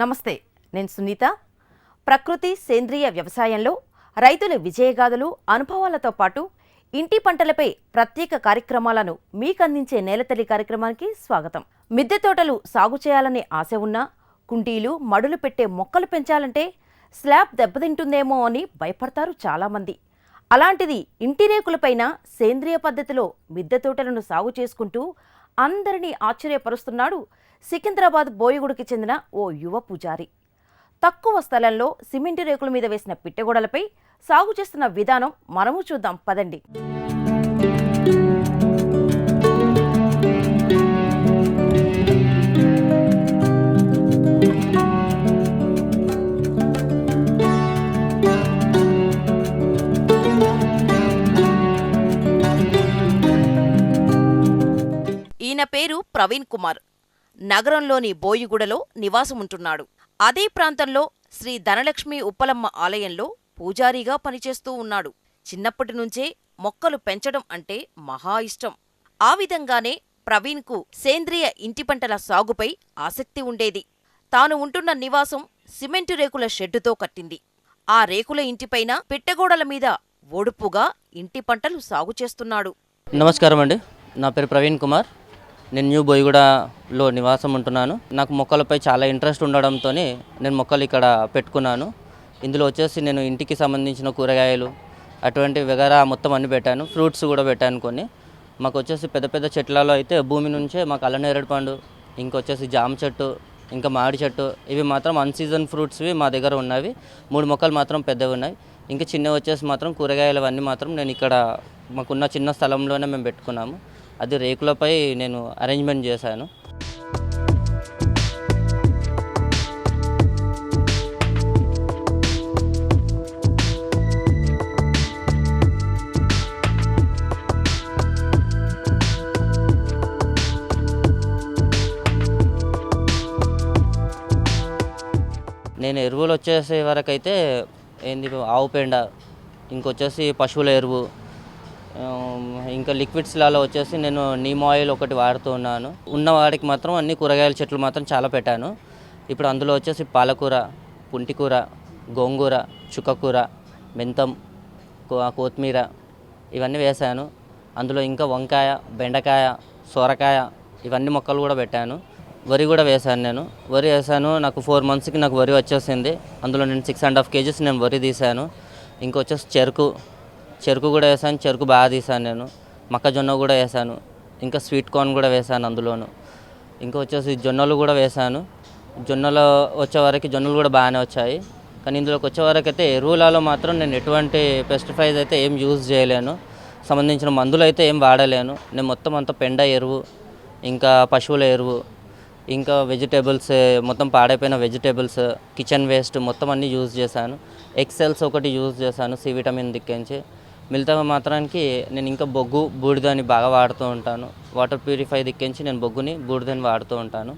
నమస్తే నేను సునీత. ప్రకృతి సేంద్రియ వ్యవసాయంలో రైతుల విజయగాథలు అనుభవాలతో పాటు ఇంటి పంటలపై ప్రత్యేక కార్యక్రమాలను మీకందించే నేలతల్లి కార్యక్రమానికి స్వాగతం. మిద్దె తోటలు సాగు చేయాలనే ఆశ ఉన్నా కుండీలు మడులు పెట్టే మొక్కలు పెంచాలంటే స్లాబ్ దెబ్బతింటుందేమో అని భయపడతారు చాలామంది. అలాంటిది ఇంటి రేకులపైన సేంద్రియ పద్ధతిలో మిద్దె తోటలను సాగు చేసుకుంటూ అందరినీ ఆశ్చర్యపరుస్తున్నాడు సికింద్రాబాద్ బోయగుడికి చెందిన ఓ యువ పూజారి. తక్కువ స్థలంలో సిమెంటు రేకుల మీద వేసిన పిట్టగోడలపై సాగు చేస్తున్న విధానం మనము చూద్దాం పదండి. ఈయన పేరు ప్రవీణ్ కుమార్. నగరంలోని బోయిగూడలో నివాసముంటున్నాడు. అదే ప్రాంతంలో శ్రీ ధనలక్ష్మి ఉప్పలమ్మ ఆలయంలో పూజారిగా పనిచేస్తూ ఉన్నాడు. చిన్నప్పటి నుంచే మొక్కలు పెంచడం అంటే మహా ఇష్టం. ఆ విధంగానే ప్రవీణ్కు సేంద్రియ ఇంటి పంటల సాగుపై ఆసక్తి ఉండేది. తాను ఉంటున్న నివాసం సిమెంటు రేకుల షెడ్డుతో కట్టింది. ఆ రేకుల ఇంటిపైన పిట్టగోడల మీద ఒడుపుగా ఇంటి పంటలు సాగు చేస్తున్నాడు. నమస్కారం అండి నా పేరు ప్రవీణ్ కుమార్. నేను న్యూ బోయిగూడలో నివాసం ఉంటున్నాను. నాకు మొక్కలపై చాలా ఇంట్రెస్ట్ ఉండడంతో నేను మొక్కలు ఇక్కడ పెట్టుకున్నాను. ఇందులో వచ్చేసి నేను ఇంటికి సంబంధించిన కూరగాయలు అటువంటి వగరా మొత్తం అన్ని పెట్టాను. ఫ్రూట్స్ కూడా పెట్టాను కొన్ని. మాకు వచ్చేసి పెద్ద పెద్ద చెట్లలో అయితే భూమి నుంచే మాకు అల్లనేరేడు పండు ఇంకొచ్చేసి జామ చెట్టు ఇంకా మామిడి చెట్టు ఇవి మాత్రం అన్ సీజన్ ఫ్రూట్స్వి మా దగ్గర ఉన్నవి. మూడు మొక్కలు మాత్రం పెద్దవి ఉన్నాయి. ఇంకా చిన్నవి వచ్చేసి మాత్రం కూరగాయలు అవన్నీ మాత్రం నేను ఇక్కడ మాకున్న చిన్న స్థలంలోనే మేము పెట్టుకున్నాము. అది రేకులపై నేను అరేంజ్మెంట్ చేశాను. నేను ఎరువులు వచ్చేసే వరకు అయితే ఏంది ఆవు పెండ ఇంకొచ్చేసి పశువుల ఎరువు ఇంకా లిక్విడ్స్లలో వచ్చేసి నేను నీమ్ ఆయిల్ ఒకటి వాడుతూ ఉన్నాను. ఉన్న వాడికి మాత్రం అన్ని కూరగాయల చెట్లు మాత్రం చాలా పెట్టాను. ఇప్పుడు అందులో వచ్చేసి పాలకూర పుంటికూర గోంగూర చుక్కకూర మెంతం కో- కొత్తిమీర ఇవన్నీ వేశాను అందులో ఇంకా వంకాయ బెండకాయ సొరకాయ ఇవన్నీ మొక్కలు కూడా పెట్టాను. వరి కూడా వేశాను నేను. వరి వేసాను. నాకు ఫోర్ మంత్స్కి నాకు వరి వచ్చేసింది. అందులో నేను సిక్స్ అండ్ హాఫ్ కేజీస్ నేను వరి తీశాను ఇంకొచ్చేసి చెరుకు చెరుకు కూడా వేసాను చెరుకు బాగా తీసాను నేను. మొక్కజొన్న కూడా వేసాను. ఇంకా స్వీట్ కార్న్ కూడా వేసాను అందులోను. ఇంకా వచ్చేసి జొన్నలు కూడా వేసాను. జొన్నలు వచ్చేవరకు జొన్నలు కూడా బాగానే వచ్చాయి. కానీ ఇందులోకి వచ్చేవరకు అయితే ఎరువులలో మాత్రం నేను ఎటువంటి పెస్టిఫైజ్ అయితే ఏం యూజ్ చేయలేను. సంబంధించిన మందులు అయితే ఏం వాడలేను. నేను మొత్తం అంతా పెండ ఎరువు ఇంకా పశువుల ఎరువు ఇంకా వెజిటేబుల్స్ మొత్తం పాడైపోయిన వెజిటేబుల్స్ కిచెన్ వేస్ట్ మొత్తం అన్నీ యూజ్ చేశాను. ఎక్సెల్స్ ఒకటి యూజ్ చేశాను సి విటమిన్ దిక్కించి. మిగతా మాత్రానికి నేను ఇంకా బొగ్గు బూడిదని బాగా వాడుతూ ఉంటాను. వాటర్ ప్యూరిఫై దిక్కించి నేను బొగ్గుని బూడిదని వాడుతూ ఉంటాను.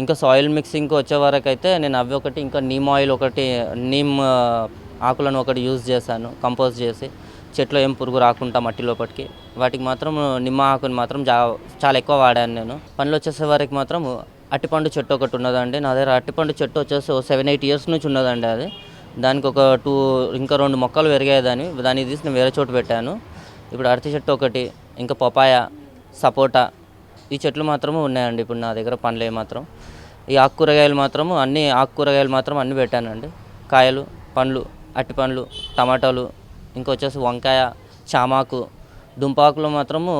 ఇంకా సాయిల్ మిక్సింగ్కి వచ్చే వరకు అయితే నేను అవి ఒకటి ఇంకా నీమ్ ఆయిల్ ఒకటి నీమ్ ఆకులను ఒకటి యూజ్ చేశాను కంపోజ్ చేసి. చెట్లు ఏం పురుగు రాకుండా మట్టి లోపలికి వాటికి మాత్రం నిమ్మ ఆకుని మాత్రం జా చాలా ఎక్కువ వాడాను నేను. పనులు వచ్చేసే వరకు మాత్రం అట్టిపండు చెట్టు ఒకటి ఉన్నదండి. నా దగ్గర అట్టిపండు చెట్టు వచ్చేసి సెవెన్ ఎయిట్ ఇయర్స్ నుంచి ఉన్నదండి అది. దానికి ఒక టూ ఇంకా రెండు మొక్కలు పెరిగాయని దాన్ని తీసి నేను వేరే చోటు పెట్టాను. ఇప్పుడు అరటి చెట్టు ఒకటి ఇంకా పపాయ సపోటా ఈ చెట్లు మాత్రము ఉన్నాయండి. ఇప్పుడు నా దగ్గర పండ్లు మాత్రం. ఈ ఆకుకూరగాయలు మాత్రము అన్ని ఆకుకూరగాయలు మాత్రం అన్ని పెట్టానండి. కాయలు పండ్లు అట్టి పండ్లు టమాటాలు ఇంకొచ్చేసి వంకాయ చామాకు దుంపాకులు మాత్రము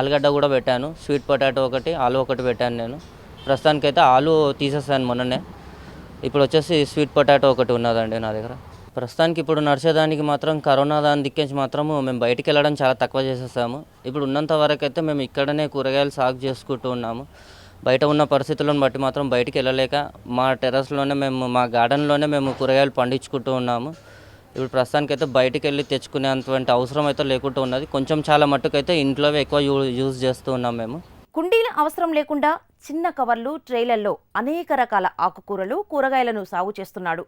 ఆలుగడ్డ కూడా పెట్టాను. స్వీట్ పొటాటో ఒకటి ఆలు ఒకటి పెట్టాను నేను. ప్రస్తుతానికైతే ఆలు తీసేసాను మొన్ననే. ఇప్పుడు వచ్చేసి స్వీట్ పొటాటో ఒకటి ఉన్నదండి నా దగ్గర. ప్రస్తుతానికి ఇప్పుడు నడిచేదానికి మాత్రం కరోనా దాని దిక్కించి మాత్రము మేము బయటికి వెళ్ళడం చాలా తక్కువ చేసేసాము. ఇప్పుడు ఉన్నంత వరకు అయితే మేము ఇక్కడనే కూరగాయలు సాగు చేసుకుంటూ ఉన్నాము. బయట ఉన్న పరిస్థితులను బట్టి మాత్రం బయటికి వెళ్ళలేక మా టెర్రస్లోనే మేము మా గార్డెన్లోనే మేము కూరగాయలు పండించుకుంటూ ఉన్నాము. ఇప్పుడు ప్రస్తుతానికి అయితే బయటికి వెళ్ళి తెచ్చుకునేటువంటి అవసరం అయితే లేకుండా ఉన్నది. కొంచెం చాలా మట్టుకు అయితే ఇంట్లోవే ఎక్కువ యూజ్ చేస్తూ ఉన్నాం మేము. కుండీల అవసరం లేకుండా చిన్న కవర్లు ట్రైలర్లో అనేక రకాల ఆకుకూరలు కూరగాయలను సాగు చేస్తున్నాడు.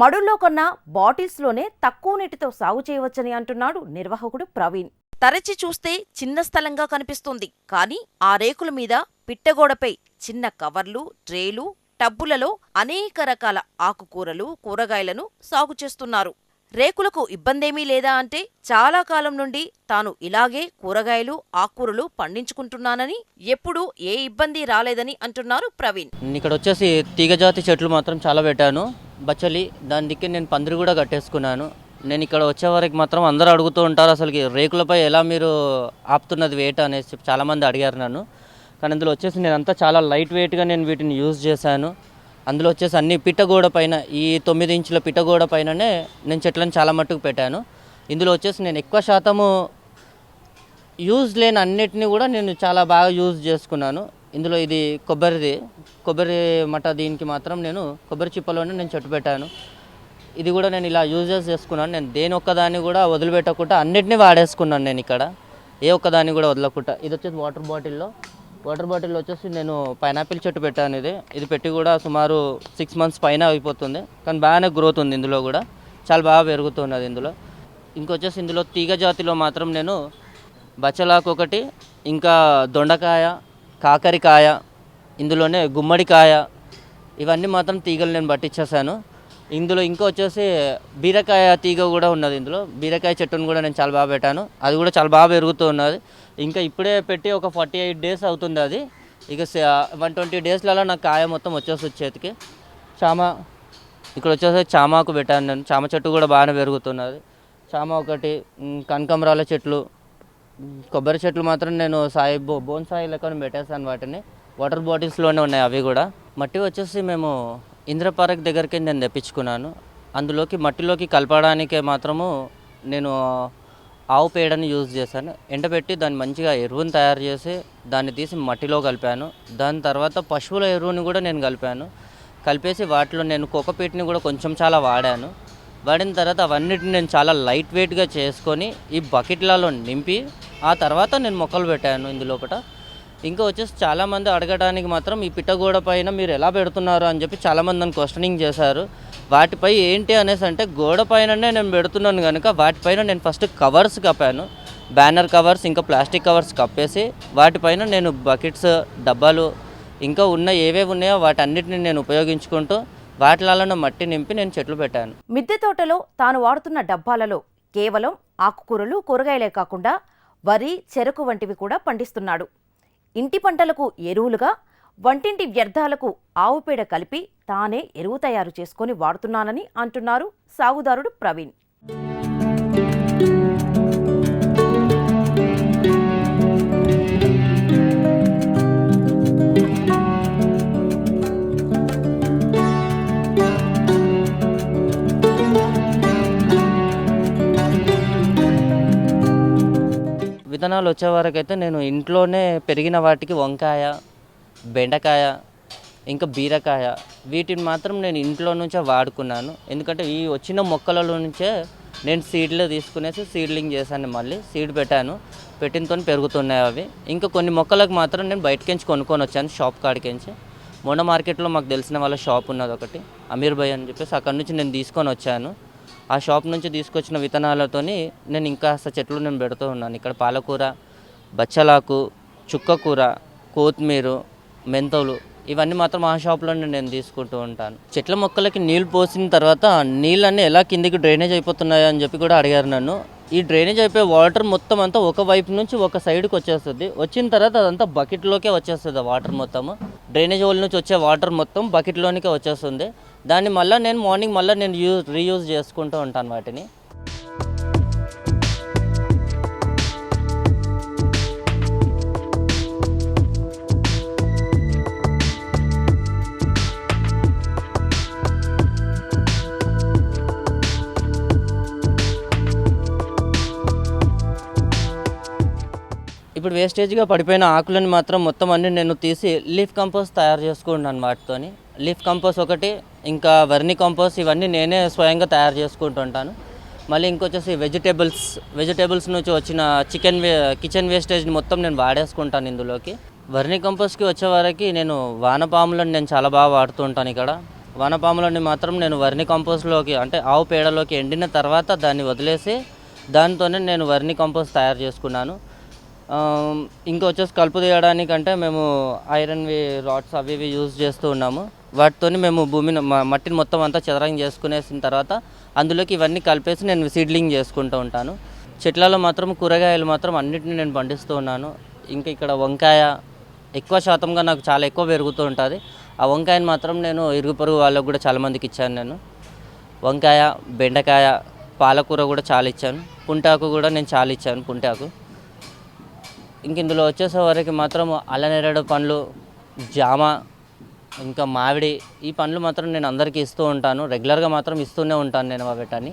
మడుల్లో కొన్న బాటిల్స్లోనే తక్కువ నీటితో సాగు చేయవచ్చని అంటున్నాడు నిర్వాహకుడు ప్రవీణ్. తరచి చూస్తే చిన్న స్థలంగా కనిపిస్తుంది. కానీ ఆ రేకుల మీద పిట్టగోడపై చిన్న కవర్లు ట్రేలు టబ్బులలో అనేక రకాల ఆకుకూరలు కూరగాయలను సాగు చేస్తున్నారు. రేకులకు ఇబ్బందేమీ లేదా అంటే చాలా కాలం నుండి తాను ఇలాగే కూరగాయలు ఆకుకూరలు పండించుకుంటున్నానని ఎప్పుడూ ఏ ఇబ్బంది రాలేదని అంటున్నారు ప్రవీణ్. ఇక్కడ వచ్చేసి తీగజాతి చెట్లు మాత్రం చాలా పెట్టాను. బచ్చలి దాని దిక్కి నేను పందిరి కూడా కట్టేసుకున్నాను. నేను ఇక్కడ వచ్చే వరకు మాత్రం అందరూ అడుగుతూ ఉంటారు అసలుకి రేకులపై ఎలా మీరు ఆపుతున్నది వెయిట్ అనేసి చెప్పి చాలామంది అడిగారు నన్ను. కానీ అందులో వచ్చేసి నేను అంతా చాలా లైట్ వెయిట్గా నేను వీటిని యూజ్ చేశాను. అందులో వచ్చేసి అన్ని పిట్టగోడ పైన ఈ తొమ్మిది ఇంచుల పిట్టగోడ పైననే నేను చెట్లను చాలా మట్టుకు పెట్టాను. ఇందులో వచ్చేసి నేను ఎక్కువ శాతము యూజ్ లేని అన్నిటిని కూడా నేను చాలా బాగా యూజ్ చేసుకున్నాను. ఇందులో ఇది కొబ్బరిది. కొబ్బరి మట దీనికి మాత్రం నేను కొబ్బరి చిప్పలోనే నేను చెట్టు పెట్టాను. ఇది కూడా నేను ఇలా యూజెస్ చేసుకున్నాను. నేను దేని ఒక్కదాన్ని కూడా వదిలిపెట్టకుండా అన్నిటిని వాడేసుకున్నాను నేను ఇక్కడ. ఏ ఒక్కదాన్ని కూడా వదలకుండా. ఇది వచ్చేసి వాటర్ బాటిల్లో. వాటర్ బాటిల్ వచ్చేసి నేను పైనాపిల్ చెట్టు పెట్టాను ఇది. ఇది పెట్టి కూడా సుమారు సిక్స్ మంత్స్ పైన అయిపోతుంది. కానీ బాగానే గ్రోత్ ఉంది ఇందులో కూడా. చాలా బాగా పెరుగుతున్నది ఇందులో. ఇంకొచ్చేసి ఇందులో తీగ జాతిలో మాత్రం నేను బచ్చలాకు ఒకటి ఇంకా దొండకాయ కాకరకాయ ఇందులోనే గుమ్మడికాయ ఇవన్నీ మాత్రం తీగలు నేను పట్టించేసాను ఇందులో ఇంకా వచ్చేసి బీరకాయ తీగ కూడా ఉన్నది ఇందులో. బీరకాయ చెట్టును కూడా నేను చాలా బాగా పెట్టాను. అది కూడా చాలా బాగా పెరుగుతూ ఉన్నది. ఇంకా ఇప్పుడే పెట్టి ఒక ఫార్టీ ఎయిట్ డేస్ అవుతుంది అది. ఇక వన్ ట్వంటీ డేస్లలో నాకు కాయ మొత్తం వచ్చేస్తుంది చేతికి. చామ ఇక్కడ వచ్చేసి చామాకు పెట్టాను నేను. చామ చెట్టు కూడా బాగానే పెరుగుతున్నది. చామ ఒకటి ఉమ్, కనకాంబరాల చెట్లు కొబ్బరి చెట్లు మాత్రం నేను సాయి బో బోన్ సాయి లెక్కన పెట్టేస్తాను వాటిని. వాటర్ బాటిల్స్లోనే ఉన్నాయి అవి కూడా. మట్టి వచ్చేసి మేము ఇంద్రపార్క్ దగ్గరికి నేను తెప్పించుకున్నాను. అందులోకి మట్టిలోకి కలపడానికే మాత్రము నేను ఆవు పేడని యూజ్ చేశాను. ఎండబెట్టి దాన్ని మంచిగా ఎరువుని తయారు చేసి దాన్ని తీసి మట్టిలో కలిపాను. దాని తర్వాత పశువుల ఎరువుని కూడా నేను కలిపాను. కలిపేసి వాటిలో నేను కోకోపీట్ని కూడా కొంచెం చాలా వాడాను. వాడిన తర్వాత అవన్నిటిని నేను చాలా లైట్ వెయిట్గా చేసుకొని ఈ బకెట్లలో నింపి ఆ తర్వాత నేను మొక్కలు పెట్టాను ఇందులోపట ఇంకా వచ్చేసి చాలామంది అడగడానికి మాత్రం ఈ పిట్టగోడ పైన మీరు ఎలా పెడుతున్నారు అని చెప్పి చాలామంది నన్ను క్వశ్చనింగ్ చేశారు. వాటిపై ఏంటి అనేసి అంటే గోడ పైననే నేను పెడుతున్నాను కనుక వాటిపైన నేను ఫస్ట్ కవర్స్ కప్పాను. బ్యానర్ కవర్స్ ఇంకా ప్లాస్టిక్ కవర్స్ కప్పేసి వాటిపైన నేను బకెట్స్ డబ్బాలు ఇంకా ఉన్న ఏవేవి ఉన్నాయో వాటన్నిటిని నేను ఉపయోగించుకుంటూ వాటిలలో మట్టి నింపి నేను చెట్లు పెట్టాను. మిద్దె తోటలో తాను వాడుతున్న డబ్బాలలో కేవలం ఆకుకూరలు కూరగాయలే కాకుండా వరి చెరకు వంటివి కూడా పండిస్తున్నాడు. ఇంటి పంటలకు ఎరువులుగా వంటింటి వ్యర్థాలకు ఆవు పేడ కలిపి తానే ఎరువు తయారు చేసుకొని వాడుతున్నానని అంటున్నారు సాగుదారుడు ప్రవీణ్. విత్తనాలు వచ్చే వరకు అయితే నేను ఇంట్లోనే పెరిగిన వాటికి వంకాయ బెండకాయ ఇంకా బీరకాయ వీటిని మాత్రం నేను ఇంట్లో నుంచే వాడుకున్నాను. ఎందుకంటే ఈ వచ్చిన మొక్కలలో నుంచే నేను సీడ్లు తీసుకునేసి సీడ్లింగ్ చేశాను మళ్ళీ. సీడ్ పెట్టాను. పెట్టినతో పెరుగుతున్నాయి అవి. ఇంకా కొన్ని మొక్కలకు మాత్రం నేను బయటకించి కొనుక్కొని వచ్చాను షాప్ కాడికించి. మొన్న మార్కెట్లో మాకు తెలిసిన వాళ్ళ షాప్ ఉన్నది ఒకటి. అమీర్ భాయ్ అని చెప్పేసి అక్కడ నుంచి నేను తీసుకొని వచ్చాను. ఆ షాప్ నుంచి తీసుకొచ్చిన విత్తనాలతోని నేను ఇంకా చెట్లు నేను పెడుతూ ఉన్నాను. ఇక్కడ పాలకూర బచ్చలాకు చుక్కకూర కొత్తిమీర మెంతులు ఇవన్నీ మాత్రం ఆ షాప్లో నేను తీసుకుంటూ ఉంటాను. చెట్ల మొక్కలకి నీళ్ళు పోసిన తర్వాత నీళ్ళన్నీ ఎలా కిందికి డ్రైనేజ్ అయిపోతున్నాయో అని చెప్పి కూడా అడిగారు నన్ను. ఈ డ్రైనేజ్ అయిపోయే వాటర్ మొత్తం అంతా ఒక వైపు నుంచి ఒక సైడ్కి వచ్చేస్తుంది. వచ్చిన తర్వాత అదంతా బకెట్లోకే వచ్చేస్తుంది ఆ వాటర్ మొత్తం డ్రైనేజ్ హోల్ నుంచి వచ్చే వాటర్ మొత్తం బకెట్లోనికే వచ్చేస్తుంది. దాన్ని మళ్ళీ నేను మార్నింగ్ మళ్ళీ నేను యూజ్ రీయూజ్ చేసుకుంటూ ఉంటాను వాటిని. ఇప్పుడు వేస్టేజ్గా పడిపోయిన ఆకులను మాత్రం మొత్తం అన్ని నేను తీసి లీఫ్ కంపోస్ట్ తయారు చేసుకుంటున్నాను వాటితోని లీఫ్ కంపోస్ట్ ఒకటి ఇంకా వర్ని కంపోస్ట్ ఇవన్నీ నేనే స్వయంగా తయారు చేసుకుంటుంటాను. మళ్ళీ ఇంకొచ్చేసి వెజిటేబుల్స్ వెజిటేబుల్స్ నుంచి వచ్చిన చికెన్ వే కిచెన్ వేస్టేజ్ని మొత్తం నేను వాడేసుకుంటాను ఇందులోకి. వర్ని కంపోస్ట్కి వచ్చే నేను వానపాములను నేను చాలా బాగా వాడుతూ ఉంటాను ఇక్కడ. వానపాములని మాత్రం నేను వర్ని కంపోస్ట్లోకి అంటే ఆవు పేడలోకి ఎండిన తర్వాత దాన్ని వదిలేసి దానితోనే నేను వర్ని కంపోస్ట్ తయారు చేసుకున్నాను. ఇంకా వచ్చేసి కలుపు తీయడానికంటే మేము ఐరన్వి రాడ్స్ అవి ఇవి యూజ్ చేస్తూ ఉన్నాము. వాటితోని మేము భూమిని మట్టిని మొత్తం అంతా చదరంగా చేసుకునేసిన తర్వాత అందులోకి ఇవన్నీ కలిపేసి నేను సీడ్లింగ్ చేసుకుంటూ ఉంటాను. చెట్లలో మాత్రం కూరగాయలు మాత్రం అన్నిటిని నేను పండిస్తూ ఉన్నాను. ఇంకా ఇక్కడ వంకాయ ఎక్కువ శాతంగా నాకు చాలా ఎక్కువ పెరుగుతూ ఉంటుంది. ఆ వంకాయని మాత్రం నేను ఇరుగు పొరుగు వాళ్ళకు కూడా చాలామందికి ఇచ్చాను నేను. వంకాయ బెండకాయ పాలకూర కూడా చాలా ఇచ్చాను. పుంటాకు కూడా నేను చాలా ఇచ్చాను పుంటాకు. ఇంక ఇందులో వచ్చేసే వరకు మాత్రం అల్లనేరేడు పండ్లు జామ ఇంకా మామిడి ఈ పండ్లు మాత్రం నేను అందరికీ ఇస్తూ ఉంటాను. రెగ్యులర్గా మాత్రం ఇస్తూనే ఉంటాను నేను వాటిని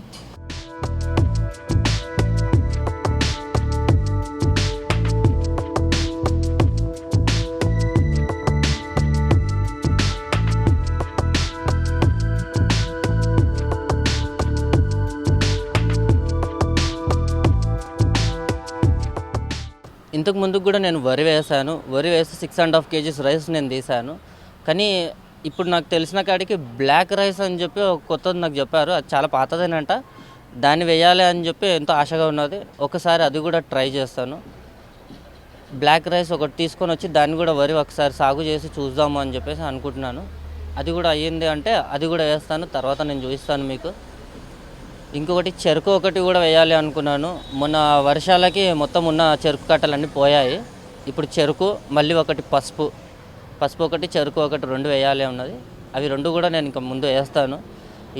ఇంతకు ముందు కూడా నేను వరి వేసాను. వరి వేసి six and half kgs rice నేను తీశాను కానీ ఇప్పుడు నాకు తెలిసిన కాడికి బ్లాక్ రైస్ అని చెప్పి ఒక కొత్తది నాకు చెప్పారు. అది చాలా పాతదేనంట. దాన్ని వేయాలి అని చెప్పి ఎంతో ఆశగా ఉన్నది. ఒకసారి అది కూడా ట్రై చేస్తాను. బ్లాక్ రైస్ ఒకటి తీసుకొని వచ్చి దాన్ని కూడా వరి ఒకసారి సాగు చేసి చూద్దాము అని చెప్పేసి అనుకుంటున్నాను. అది కూడా అయ్యింది అంటే అది కూడా వేస్తాను. తర్వాత నేను చూపిస్తాను మీకు. ఇంకొకటి చెరుకు ఒకటి కూడా వేయాలి అనుకున్నాను. మొన్న వర్షాలకి మొత్తం ఉన్న చెరుకు కట్టలన్నీ పోయాయి. ఇప్పుడు చెరుకు మళ్ళీ ఒకటి పసుపు. పసుపు ఒకటి చెరుకు ఒకటి రెండు వేయాలి ఉన్నది అవి రెండు కూడా నేను ఇంకా ముందు వేస్తాను.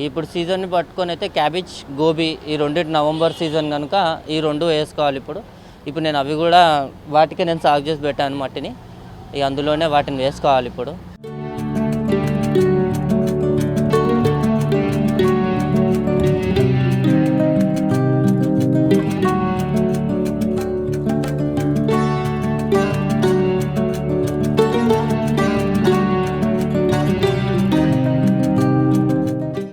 ఇప్పుడు సీజన్ని పట్టుకొని అయితే క్యాబేజ్ గోబీ ఈ రెండింటి నవంబర్ సీజన్ కనుక ఈ రెండు వేసుకోవాలి ఇప్పుడు. ఇప్పుడు నేను అవి కూడా వాటికే నేను సాగు చేసి పెట్టాను మట్టిని. ఇక అందులోనే వాటిని వేసుకోవాలి ఇప్పుడు.